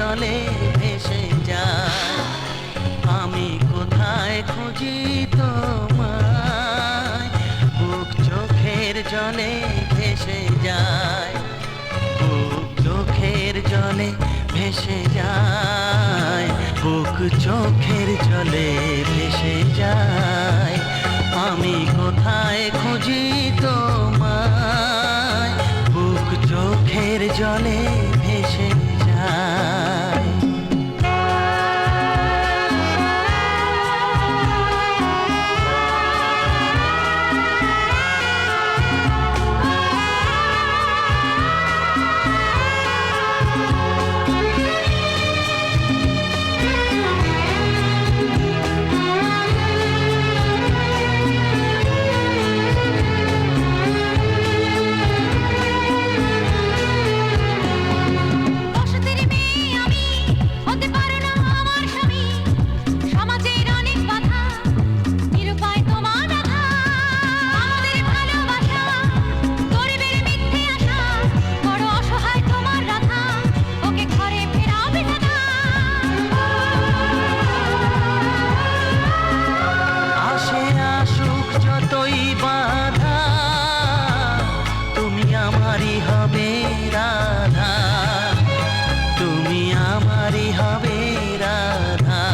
জলে ভেসে যায়। আমি কোথায় খুঁজি তোমায়? বুক চোখের জলে ভেসে যায়। বুক চোখের জলে ভেসে যায়। বুক চোখের জলে ভেসে যায়। আমি কোথায় খুঁজি তোমায়? বুক চোখের জলে যতই বাধা, তুমি আমারই হবে রাধা। তুমি আমারই হবে রাধা।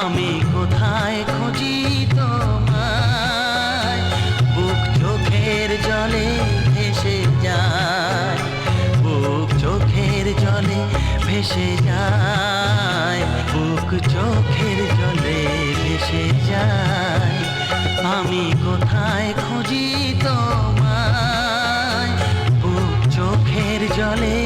আমি কোথায় খুঁজি তোমায়? বুক চোখের জলে ভেসে যায়। বুক চোখের জলে ভেসে যায়। বুক চোখের আমি কোথায় খুঁজি তোমায়? চোখের জলে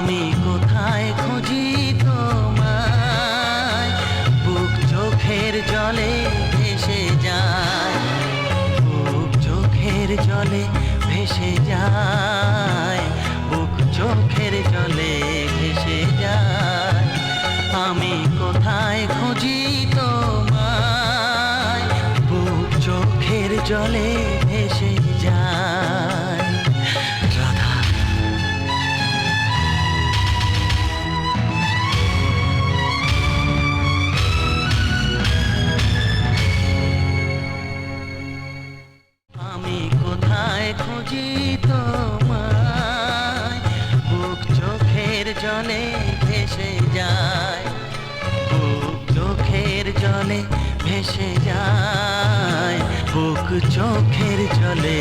আমি কোথায় খুঁজি তোমায়? বুক চোখের জলে ভেসে যায়। বুক চোখের জলে ভেসে যায়। বুক চোখের জলে ভেসে যায়। আমি কোথায় খুঁজি তোমায়? বুক চোখের জলে ভেসে যায়। খুঁজি তোমায়। বুক চোখের জলে ভেসে যায়। বুক চোখের জলে ভেসে যায়। বুক চোখের জলে